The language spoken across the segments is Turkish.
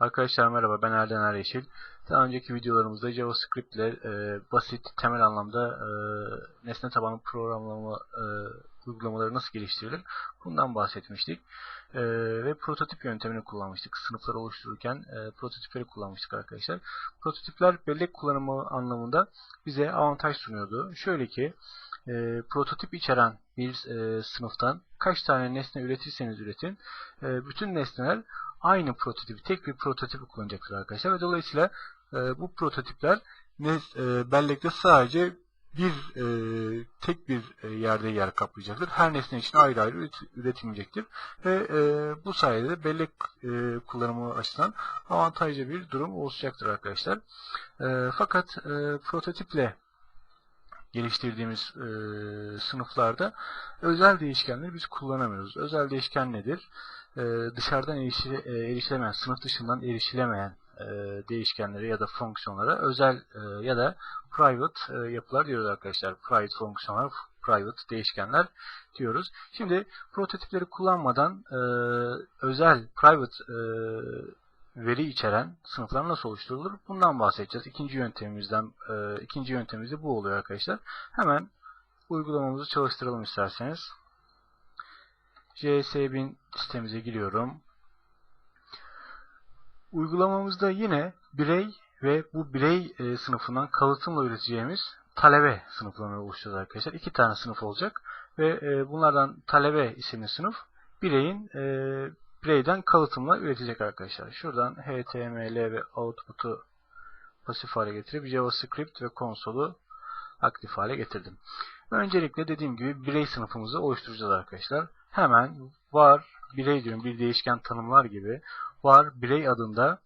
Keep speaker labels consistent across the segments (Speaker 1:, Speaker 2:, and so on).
Speaker 1: Arkadaşlar merhaba ben Erden Er Yeşil. Daha önceki videolarımızda JavaScript ile e, basit temel anlamda e, nesne tabanlı programlama e, uygulamaları nasıl geliştirilir bundan bahsetmiştik. E, ve prototip yöntemini kullanmıştık. Sınıfları oluştururken e, prototipleri kullanmıştık arkadaşlar. Prototipler bellek kullanımı anlamında bize avantaj sunuyordu. Şöyle ki e, prototip içeren bir e, sınıftan kaç tane nesne üretirseniz üretin e, bütün nesneler aynı prototipi, tek bir prototipi kullanacaktır arkadaşlar. Ve dolayısıyla e, bu prototipler e, bellekte sadece bir e, tek bir e, yerde yer kaplayacaktır. Her nesne için ayrı ayrı üret, üretilmeyecektir. Ve e, bu sayede bellek e, kullanımı açısından avantajlı bir durum oluşacaktır arkadaşlar. E, fakat e, prototiple geliştirdiğimiz e, sınıflarda özel değişkenleri biz kullanamıyoruz. Özel değişken nedir? E, dışarıdan erişile, e, erişilemeyen, sınıf dışından erişilemeyen e, değişkenlere ya da fonksiyonlara özel e, ya da private e, yapılar diyoruz arkadaşlar. Private fonksiyonlar, private değişkenler diyoruz. Şimdi prototipleri kullanmadan e, özel private e, veri içeren sınıflar nasıl oluşturulur? Bundan bahsedeceğiz. İkinci yöntemimizden e, ikinci yöntemimiz de bu oluyor arkadaşlar. Hemen uygulamamızı çalıştıralım isterseniz. JS1000 sitemize giriyorum. Uygulamamızda yine birey ve bu birey e, sınıfından kalıtımla üreteceğimiz talebe sınıflarını oluşturacağız arkadaşlar. İki tane sınıf olacak ve e, bunlardan talebe isimli sınıf bireyin e, bireyden kalıtımla üretecek arkadaşlar. Şuradan HTML ve output'u pasif hale getirip JavaScript ve konsolu aktif hale getirdim. Öncelikle dediğim gibi birey sınıfımızı oluşturacağız arkadaşlar. Hemen var birey diyorum bir değişken tanımlar gibi var birey adında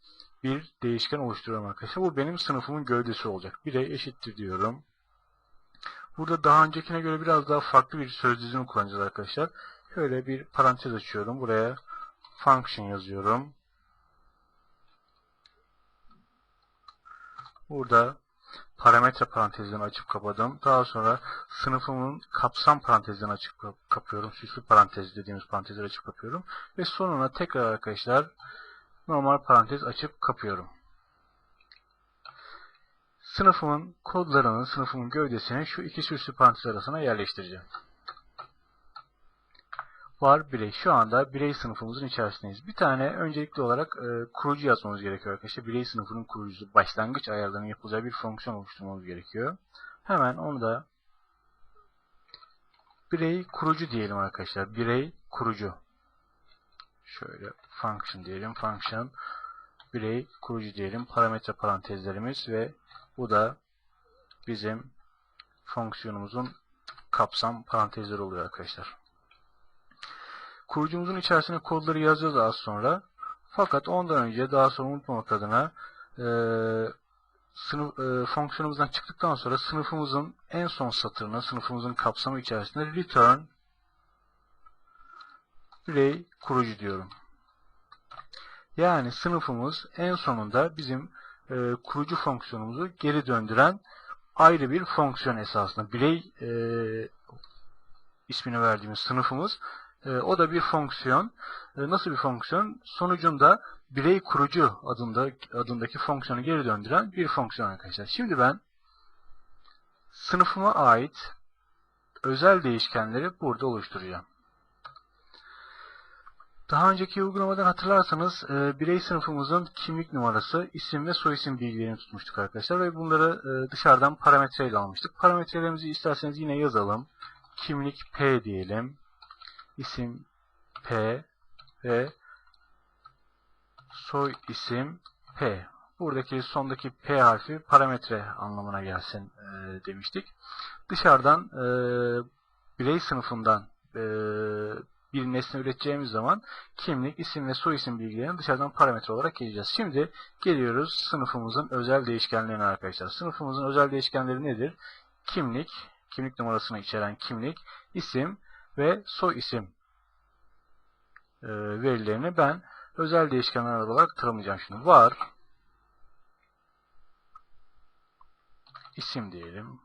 Speaker 1: bir değişken oluşturuyorum arkadaşlar. Bu benim sınıfımın gövdesi olacak. Birey eşittir diyorum. Burada daha öncekine göre biraz daha farklı bir söz dizimi kullanacağız arkadaşlar. Şöyle bir parantez açıyorum. Buraya function yazıyorum. Burada parametre parantezini açıp kapadım. Daha sonra sınıfımın kapsam parantezini açıp kapıyorum. Süslü parantez dediğimiz parantezleri açıp kapıyorum. Ve sonuna tekrar arkadaşlar normal parantez açıp kapıyorum. Sınıfımın kodlarını, sınıfımın gövdesini şu iki süslü parantez arasına yerleştireceğim var birey. Şu anda birey sınıfımızın içerisindeyiz. Bir tane öncelikli olarak e, kurucu yazmamız gerekiyor arkadaşlar. Birey sınıfının kurucusu başlangıç ayarlarının yapılacağı bir fonksiyon oluşturmamız gerekiyor. Hemen onu da birey kurucu diyelim arkadaşlar. Birey kurucu. Şöyle function diyelim. Function birey kurucu diyelim. Parametre parantezlerimiz ve bu da bizim fonksiyonumuzun kapsam parantezleri oluyor arkadaşlar. Kurucumuzun içerisine kodları yazacağız az sonra. Fakat ondan önce daha sonra unutmamak adına e, sınıf, e, fonksiyonumuzdan çıktıktan sonra sınıfımızın en son satırına, sınıfımızın kapsamı içerisinde return birey kurucu diyorum. Yani sınıfımız en sonunda bizim e, kurucu fonksiyonumuzu geri döndüren ayrı bir fonksiyon esasında. Birey e, ismini verdiğimiz sınıfımız e, o da bir fonksiyon. E, nasıl bir fonksiyon? Sonucunda birey kurucu adında adındaki fonksiyonu geri döndüren bir fonksiyon arkadaşlar. Şimdi ben sınıfıma ait özel değişkenleri burada oluşturacağım. Daha önceki uygulamadan hatırlarsanız e, birey sınıfımızın kimlik numarası, isim ve soyisim bilgilerini tutmuştuk arkadaşlar ve bunları e, dışarıdan parametreyle almıştık. Parametrelerimizi isterseniz yine yazalım. Kimlik P diyelim isim P ve soy isim P. Buradaki sondaki P harfi parametre anlamına gelsin e, demiştik. Dışarıdan e, birey sınıfından e, bir nesne üreteceğimiz zaman kimlik, isim ve soy isim bilgilerini dışarıdan parametre olarak geleceğiz. Şimdi geliyoruz sınıfımızın özel değişkenlerine arkadaşlar. Sınıfımızın özel değişkenleri nedir? Kimlik, kimlik numarasını içeren kimlik, isim ve soy isim e, verilerini ben özel değişkenler olarak tanımlayacağım. Şimdi var isim diyelim.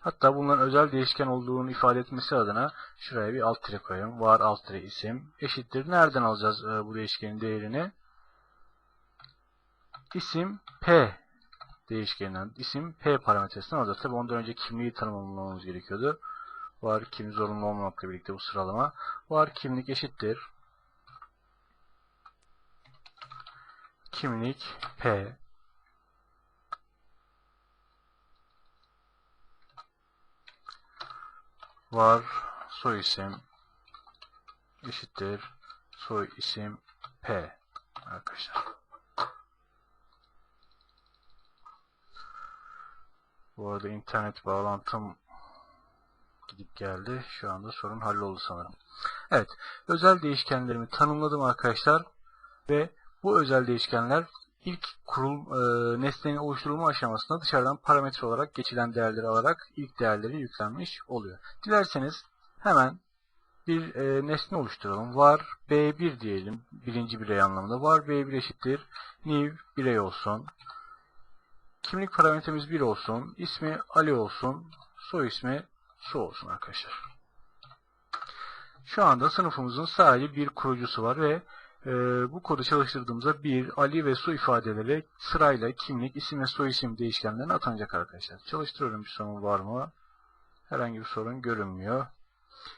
Speaker 1: Hatta bunların özel değişken olduğunu ifade etmesi adına şuraya bir alt tire koyalım. Var alt tire isim eşittir. Nereden alacağız e, bu değişkenin değerini? isim P değişkeninden isim P parametresinden alacağız. Tabi ondan önce kimliği tanımlamamız gerekiyordu. Var kimlik zorunlu olmamakla birlikte bu sıralama. Var kimlik eşittir. Kimlik P var soy isim eşittir soy isim P arkadaşlar. Bu arada internet bağlantım gidip geldi. Şu anda sorun halloldu sanırım. Evet. Özel değişkenlerimi tanımladım arkadaşlar. Ve bu özel değişkenler ilk kurul e, nesnenin oluşturulma aşamasında dışarıdan parametre olarak geçilen değerleri alarak ilk değerleri yüklenmiş oluyor. Dilerseniz hemen bir e, nesne oluşturalım. Var B1 diyelim. Birinci birey anlamında. Var B1 eşittir. New birey olsun. Kimlik parametremiz 1 olsun. İsmi Ali olsun. Soy ismi Su olsun arkadaşlar. Şu anda sınıfımızın sadece bir kurucusu var ve e, bu kodu çalıştırdığımızda bir Ali ve Su ifadeleri sırayla kimlik, isim ve soy isim değişkenlerine atanacak arkadaşlar. Çalıştırıyorum bir sorun var mı? Herhangi bir sorun görünmüyor.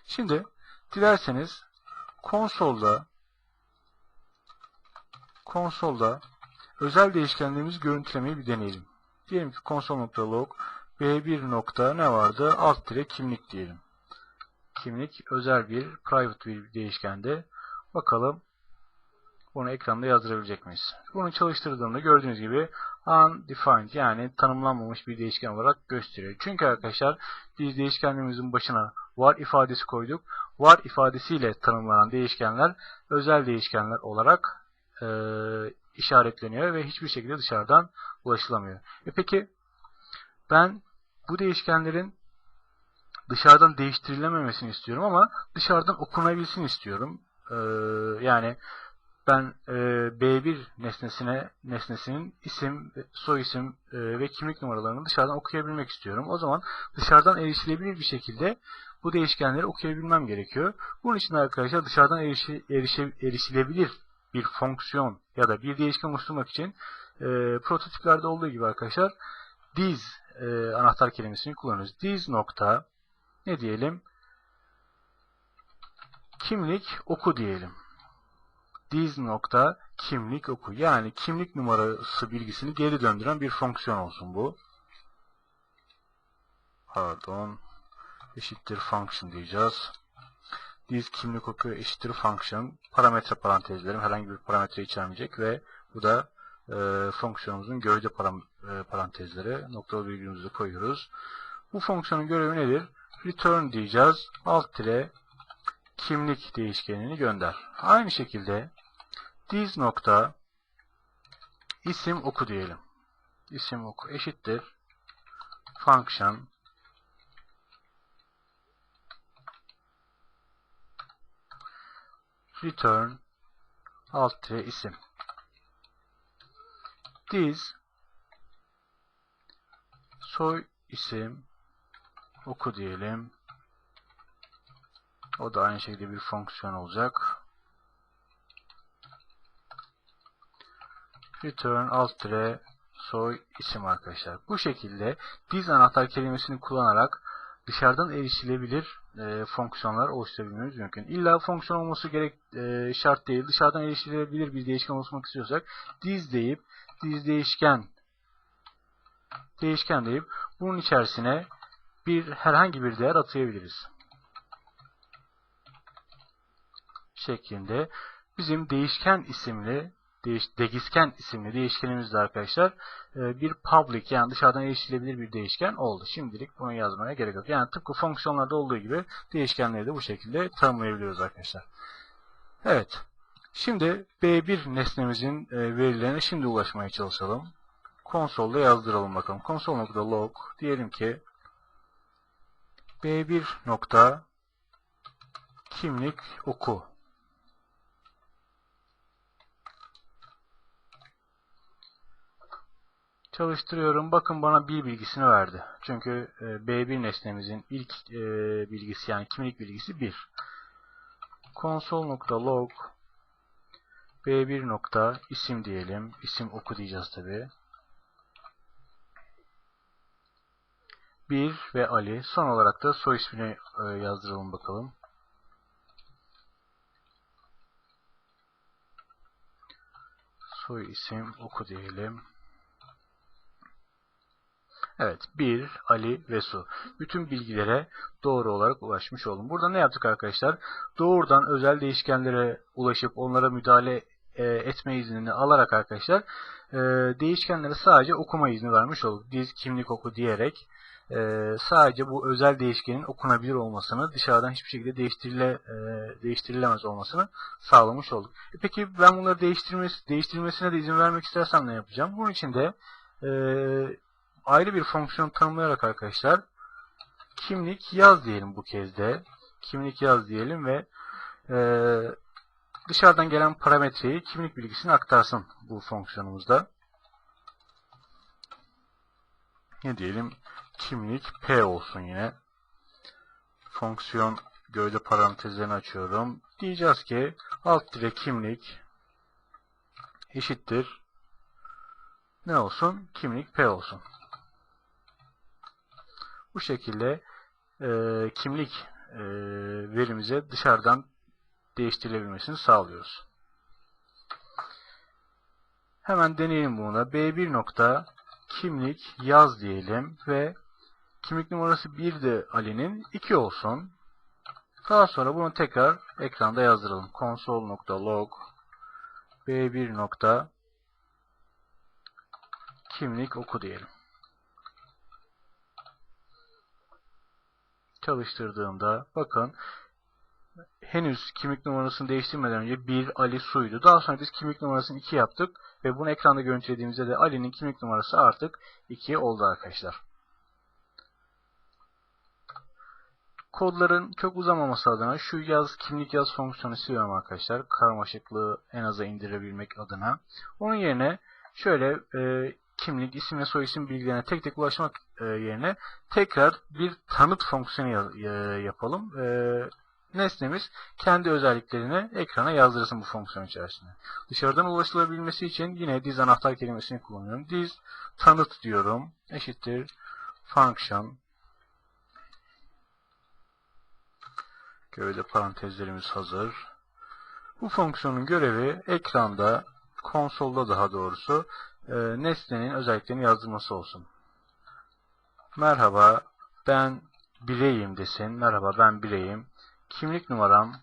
Speaker 1: Şimdi dilerseniz konsolda konsolda özel değişkenlerimizi görüntülemeyi bir deneyelim. Diyelim ki konsol.log b1 nokta ne vardı? Alt dire kimlik diyelim. Kimlik özel bir private bir değişkende. Bakalım bunu ekranda yazdırabilecek miyiz? Bunu çalıştırdığımda gördüğünüz gibi undefined yani tanımlanmamış bir değişken olarak gösteriyor. Çünkü arkadaşlar biz değişkenlerimizin başına var ifadesi koyduk. Var ifadesiyle tanımlanan değişkenler özel değişkenler olarak e, işaretleniyor ve hiçbir şekilde dışarıdan ulaşılamıyor. E peki ben bu değişkenlerin dışarıdan değiştirilememesini istiyorum ama dışarıdan okunabilsin istiyorum. Ee, yani ben e, B1 nesnesine nesnesinin isim, soy isim e, ve kimlik numaralarını dışarıdan okuyabilmek istiyorum. O zaman dışarıdan erişilebilir bir şekilde bu değişkenleri okuyabilmem gerekiyor. Bunun için arkadaşlar dışarıdan erişi, erişe, erişilebilir bir fonksiyon ya da bir değişken oluşturmak için e, prototiplerde olduğu gibi arkadaşlar this e, anahtar kelimesini kullanıyoruz. This nokta ne diyelim? Kimlik oku diyelim. This nokta kimlik oku. Yani kimlik numarası bilgisini geri döndüren bir fonksiyon olsun bu. Pardon. Eşittir function diyeceğiz. This kimlik oku eşittir function. Parametre parantezlerim herhangi bir parametre içermeyecek ve bu da e, fonksiyonumuzun gövde param, e, parantezleri noktalı virgülümüzü koyuyoruz. Bu fonksiyonun görevi nedir? Return diyeceğiz. Alt tire kimlik değişkenini gönder. Aynı şekilde this nokta isim oku diyelim. İsim oku eşittir function return alt isim Diz soy isim oku diyelim. O da aynı şekilde bir fonksiyon olacak. Return alt tire soy isim arkadaşlar. Bu şekilde diz anahtar kelimesini kullanarak dışarıdan erişilebilir e, fonksiyonlar oluşturabilmemiz mümkün. İlla fonksiyon olması gerek e, şart değil. Dışarıdan erişilebilir bir değişken oluşturmak istiyorsak diz deyip diz değişken değişken deyip bunun içerisine bir herhangi bir değer atayabiliriz. Şeklinde bizim değişken isimli değiş, degisken isimli değişkenimiz de arkadaşlar e, bir public yani dışarıdan erişilebilir bir değişken oldu. Şimdilik bunu yazmaya gerek yok. Yani tıpkı fonksiyonlarda olduğu gibi değişkenleri de bu şekilde tanımlayabiliyoruz arkadaşlar. Evet. Şimdi B1 nesnemizin e, verilerine şimdi ulaşmaya çalışalım. Konsolda yazdıralım bakalım. Konsol.log diyelim ki B1 nokta kimlik oku Çalıştırıyorum. Bakın bana bir bilgisini verdi. Çünkü e, B1 nesnemizin ilk e, bilgisi yani kimlik bilgisi 1. Console.log B1 nokta isim diyelim. İsim oku diyeceğiz tabi. 1 ve Ali. Son olarak da soy ismini e, yazdıralım bakalım. Soy isim oku diyelim. Evet. 1, Ali ve Su. Bütün bilgilere doğru olarak ulaşmış oldum. Burada ne yaptık arkadaşlar? Doğrudan özel değişkenlere ulaşıp onlara müdahale e, etme iznini alarak arkadaşlar e, değişkenlere sadece okuma izni vermiş olduk. Diz kimlik oku diyerek e, sadece bu özel değişkenin okunabilir olmasını dışarıdan hiçbir şekilde değiştirile, değiştirilemez olmasını sağlamış olduk. E, peki ben bunları değiştirmesi, değiştirilmesine de izin vermek istersem ne yapacağım? Bunun için de ayrı bir fonksiyon tanımlayarak arkadaşlar kimlik yaz diyelim bu kez de. Kimlik yaz diyelim ve e, dışarıdan gelen parametreyi kimlik bilgisini aktarsın bu fonksiyonumuzda. Ne diyelim? Kimlik P olsun yine. Fonksiyon gövde parantezlerini açıyorum. Diyeceğiz ki alt dire kimlik eşittir ne olsun? Kimlik P olsun. Bu şekilde e, kimlik e, verimize dışarıdan değiştirilebilmesini sağlıyoruz. Hemen deneyelim bunu. B1 nokta kimlik yaz diyelim ve kimlik numarası 1 de Ali'nin 2 olsun. Daha sonra bunu tekrar ekranda yazdıralım. console.log b1 nokta kimlik oku diyelim. Çalıştırdığımda bakın henüz kimlik numarasını değiştirmeden önce 1 Ali Su'ydu. Daha sonra biz kimlik numarasını 2 yaptık ve bunu ekranda görüntülediğimizde de Ali'nin kimlik numarası artık 2 oldu arkadaşlar. Kodların çok uzamaması adına şu yaz kimlik yaz fonksiyonu siliyorum arkadaşlar. Karmaşıklığı en aza indirebilmek adına. Onun yerine şöyle e, kimlik, isim ve soyisim bilgilerine tek tek ulaşmak e, yerine tekrar bir tanıt fonksiyonu ya, e, yapalım. E, nesnemiz kendi özelliklerini ekrana yazdırsın bu fonksiyon içerisinde. Dışarıdan ulaşılabilmesi için yine diz anahtar kelimesini kullanıyorum. Diz tanıt diyorum. Eşittir function Gövde parantezlerimiz hazır. Bu fonksiyonun görevi ekranda, konsolda daha doğrusu e, nesnenin özelliklerini yazdırması olsun. Merhaba ben bireyim desin. Merhaba ben bireyim. Kimlik numaram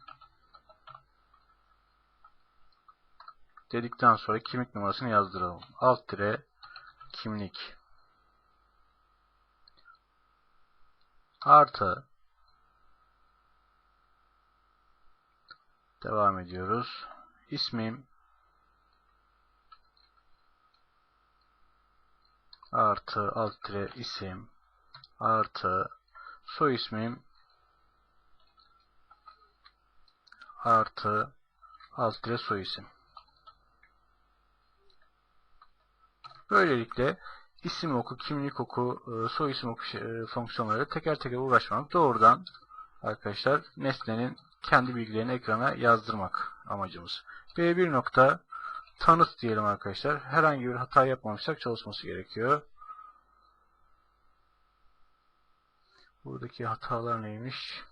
Speaker 1: dedikten sonra kimlik numarasını yazdıralım. Alt tire kimlik artı devam ediyoruz. İsmim artı alt tire isim artı soy ismim artı alt tire soy isim. Böylelikle isim oku, kimlik oku, e, soy isim oku e, fonksiyonları teker teker uğraşmak doğrudan arkadaşlar nesnenin kendi bilgilerini ekrana yazdırmak amacımız. B1 nokta tanıt diyelim arkadaşlar. Herhangi bir hata yapmamışsak çalışması gerekiyor. Buradaki hatalar neymiş?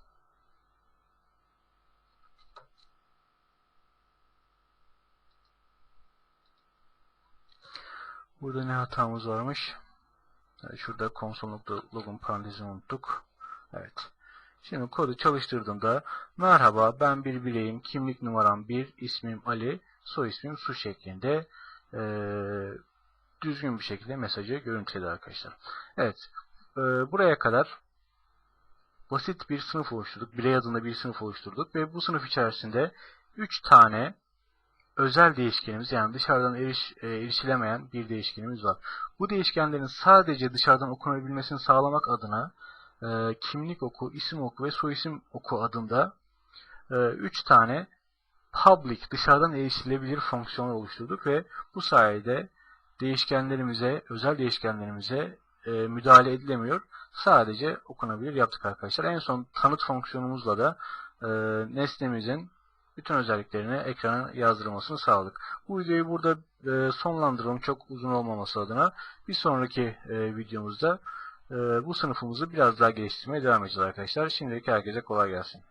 Speaker 1: Burada ne hatamız varmış? şurada console.log'un parantezini unuttuk. Evet. Şimdi kodu çalıştırdığımda merhaba ben bir bireyim, kimlik numaram 1, ismim Ali, soy ismim Su şeklinde e, düzgün bir şekilde mesajı görüntüledi arkadaşlar. Evet, e, buraya kadar basit bir sınıf oluşturduk. Birey adında bir sınıf oluşturduk ve bu sınıf içerisinde 3 tane özel değişkenimiz yani dışarıdan eriş, e, erişilemeyen bir değişkenimiz var. Bu değişkenlerin sadece dışarıdan okunabilmesini sağlamak adına e, kimlik oku, isim oku ve soyisim oku adında 3 e, tane public dışarıdan erişilebilir fonksiyonlar oluşturduk ve bu sayede değişkenlerimize, özel değişkenlerimize e, müdahale edilemiyor. Sadece okunabilir yaptık arkadaşlar. En son tanıt fonksiyonumuzla da e, nesnemizin bütün özelliklerini ekrana yazdırmasını sağladık. Bu videoyu burada e, sonlandıralım çok uzun olmaması adına. Bir sonraki e, videomuzda e, bu sınıfımızı biraz daha geliştirmeye devam edeceğiz arkadaşlar. Şimdilik herkese kolay gelsin.